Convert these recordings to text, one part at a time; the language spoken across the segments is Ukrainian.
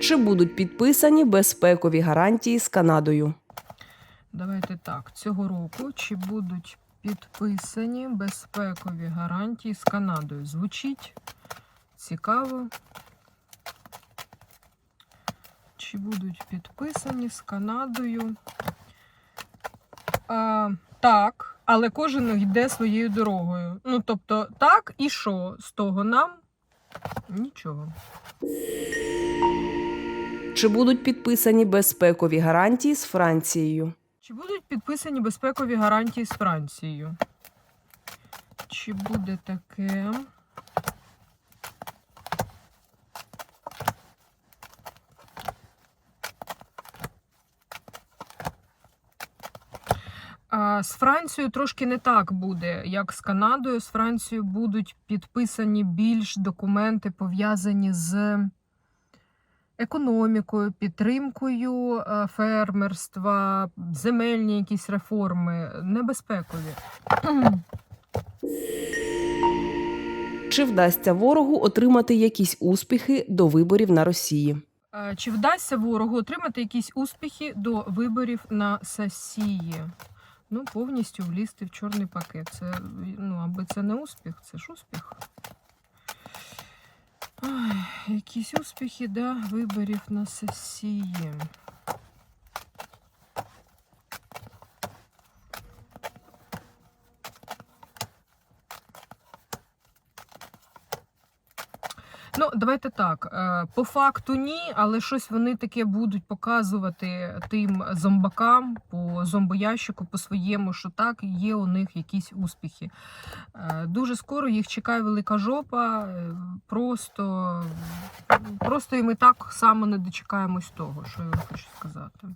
Чи будуть підписані безпекові гарантії з Канадою? Давайте так. Цього року чи будуть підписані безпекові гарантії з Канадою? Звучить цікаво. Чи будуть підписані з Канадою? А, так, але кожен йде своєю дорогою. Ну, тобто, так і що? З того нам? Нічого. Чи будуть підписані безпекові гарантії з Францією? Чи будуть підписані безпекові гарантії з Францією? Чи буде таке? З Францією трошки не так буде, як з Канадою. З Францією будуть підписані більш документи, пов'язані з економікою, підтримкою е, фермерства, земельні якісь реформи, небезпекові. Чи вдасться ворогу отримати якісь успіхи до виборів на Росії? Е, Чи вдасться ворогу отримати якісь успіхи до виборів на Сесії? Ну, повністю влізти в чорний пакет. Це, ну, аби це не успіх, це ж успіх. Ой, якісь успіхи до виборів на сесії. Ну, давайте так. е, По факту ні, але щось вони таке будуть показувати тим зомбакам по зомбоящику по своєму, що так, є у них якісь успіхи. Е, Дуже скоро їх чекає велика жопа. е, Просто, просто і ми так само не дочекаємось того, що я вам хочу сказати.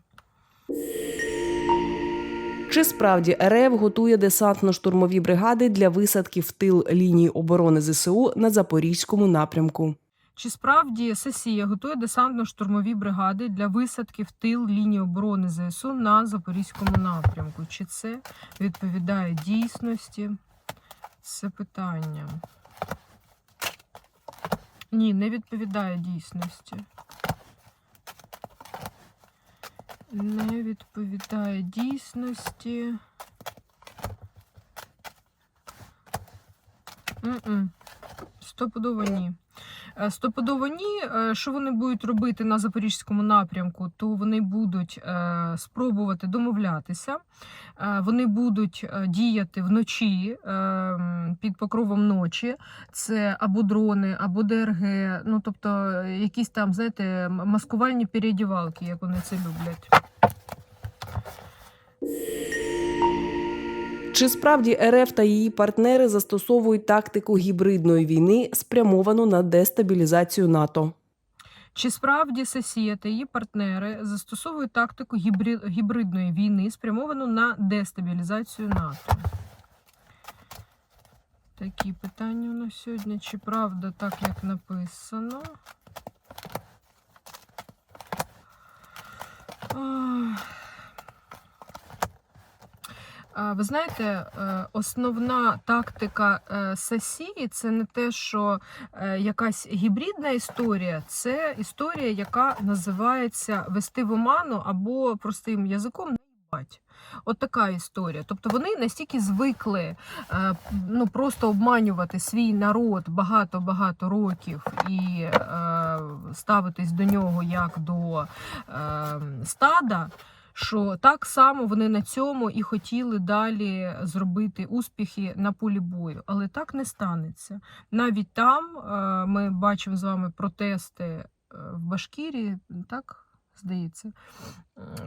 Чи справді РФ готує десантно-штурмові бригади для висадки в тил лінії оборони ЗСУ на Запорізькому напрямку? Чи справді сесія готує десантно-штурмові бригади для висадки в тил лінії оборони ЗСУ на Запорізькому напрямку? Чи це відповідає дійсності? Це питання. Ні, не відповідає дійсності. Не відповідає дійсності. Стопудово ні. Е, Стопудово ні. Е, Що вони будуть робити на запорізькому напрямку, то вони будуть е, спробувати домовлятися. Вони будуть діяти вночі під покровом ночі. Це або дрони, або ДРГ. Ну тобто якісь там, знаєте, маскувальні переодівалки, як вони це люблять. Чи справді РФ та її партнери застосовують тактику гібридної війни, спрямовану на дестабілізацію НАТО? Чи справді Сесія та її партнери застосовують тактику гібридної війни, спрямовану на дестабілізацію НАТО? Такі питання у нас сьогодні. Чи правда так, як написано? Ах. А, Ви знаєте, е, основна тактика е, Сесії це не те, що е, якась гібридна історія, це історія, яка називається вести в оману або простим язиком наїбать. От така історія. Тобто вони настільки звикли ну, просто обманювати свій народ багато-багато років і ставитись до нього як до стада. Що так само вони на цьому і хотіли далі зробити успіхи на полі бою, але так не станеться. Навіть там е, ми бачимо з вами протести е, в Башкірії, так здається.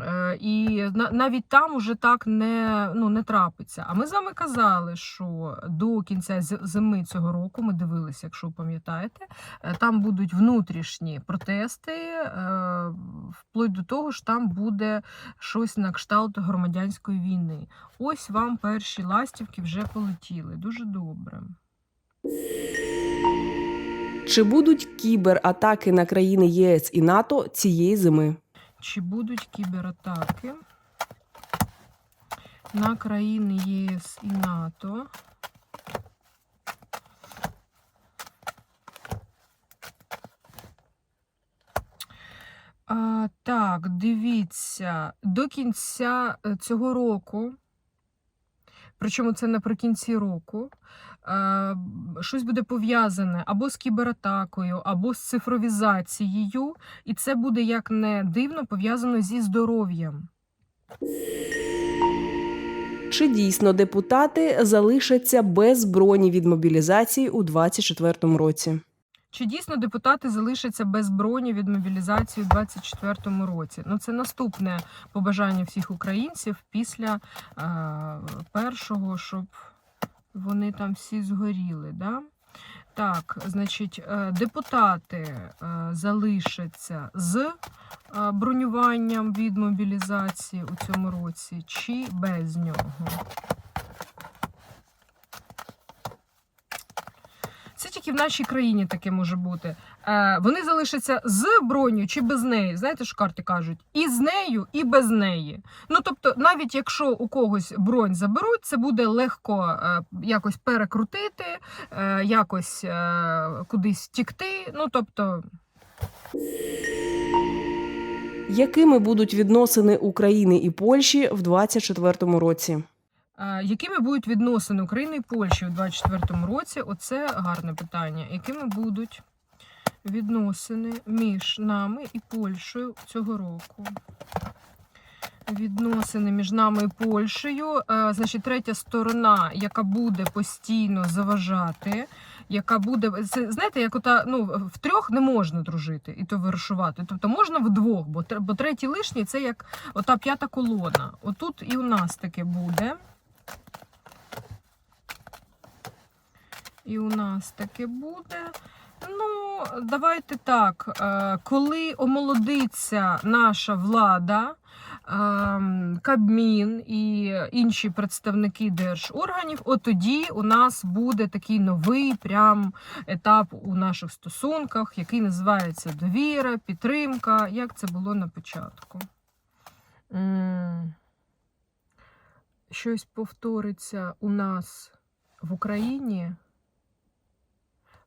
Е, І на- навіть там уже так не, ну, не трапиться. А ми з вами казали, що до кінця зими цього року ми дивилися, якщо пам'ятаєте, е, там будуть внутрішні протести, е, вплоть до того, що там буде щось на кшталт громадянської війни. Ось вам перші ластівки вже полетіли. Дуже добре. Чи будуть кібератаки на країни ЄС і НАТО цієї зими? Чи будуть кібератаки на країни ЄС і НАТО? Так, дивіться, до кінця е, цього року, причому це наприкінці року, щось буде пов'язане або з кібератакою, або з цифровізацією, і це буде як не дивно пов'язано зі здоров'ям. Чи дійсно депутати залишаться без броні від мобілізації у 2024 році? Чи дійсно депутати залишаться без броні від мобілізації у 2024 році? Ну, це наступне побажання всіх українців після е, першого, щоб вони там всі згоріли. Да? Так, значить, е, депутати е, залишаться з е, бронюванням від мобілізації у цьому році, чи без нього? Тільки в нашій країні таке може бути. Е, вони залишаться з броню чи без неї. Знаєте, що карти кажуть? І з нею, і без неї. Ну тобто, навіть якщо у когось бронь заберуть, це буде легко е, якось перекрутити, е, якось кудись втікти. Ну тобто, Якими будуть відносини України і Польщі в 2024 році? Е, Якими будуть відносини України і Польщі у 2024 році? Оце гарне питання. Якими будуть відносини між нами і Польщею цього року? Відносини між нами і Польщею. Е, Значить, третя сторона, яка буде постійно заважати, яка буде. Це, знаєте, як ота, ну, в трьох не можна дружити і то вирушувати. Тобто можна вдвох, бо, бо третій лишній це як ота п'ята колона. Отут і у нас таке буде. І у нас таке буде. Ну, давайте так. е, Коли омолодиться наша влада, ем, Кабмін і інші представники держорганів, от тоді у нас буде такий новий прям етап у наших стосунках, який називається довіра, підтримка, як це було на початку. Щось повториться у нас в Україні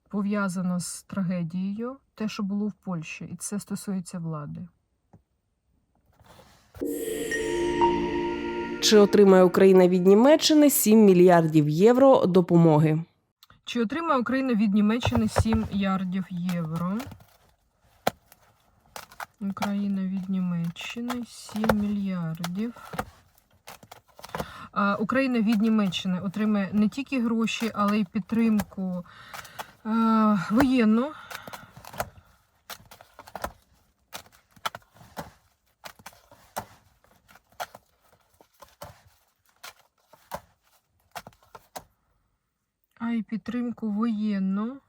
пов'язано з трагедією, те, що було в Польщі, і це стосується влади. Чи отримає Україна від Німеччини 7 мільярдів євро допомоги? Чи отримає Україна від Німеччини 7 ярдів євро? Україна від Німеччини 7 мільярдів. Україна від Німеччини отримає не тільки гроші, але й підтримку воєнну. а й підтримку воєнну.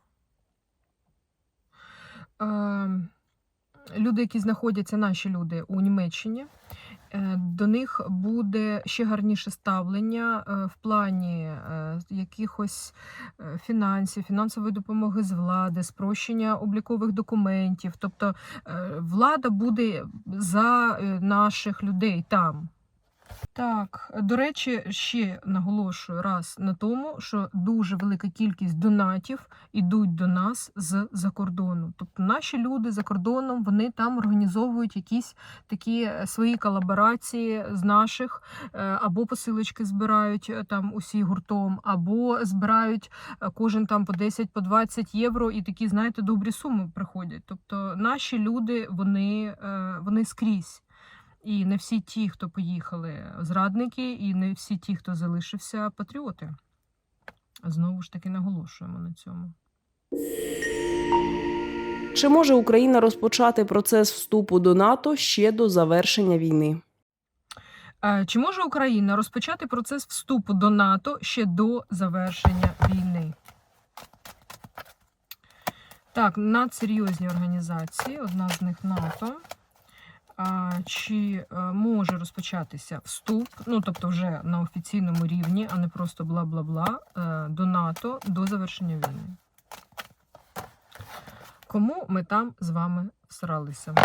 Люди, які знаходяться, наші люди у Німеччині, до них буде ще гарніше ставлення е, в плані е, якихось е, фінансів, фінансової допомоги з влади, спрощення облікових документів. Тобто е, влада буде за е, наших людей там. Так, до речі, ще наголошую раз на тому, що дуже велика кількість донатів ідуть до нас з-за кордону. Тобто наші люди за кордоном вони там організовують якісь такі е, свої колаборації з наших, е, або посилочки збирають е, там усі гуртом, або збирають е, кожен там по 10 по 20 євро, і такі, знаєте, добрі суми приходять. Тобто наші люди вони, е, вони скрізь. І не всі ті, хто поїхали, зрадники, і не всі ті, хто залишився, патріоти. Знову ж таки наголошуємо на цьому. Чи може Україна розпочати процес вступу до НАТО ще до завершення війни? Чи може Україна розпочати процес вступу до НАТО ще до завершення війни? Так, надсерйозні організації, одна з них НАТО. Чи е, може розпочатися вступ, ну тобто вже на офіційному рівні, а не просто бла-бла-бла, е, до НАТО до завершення війни? Кому ми там з вами всралися?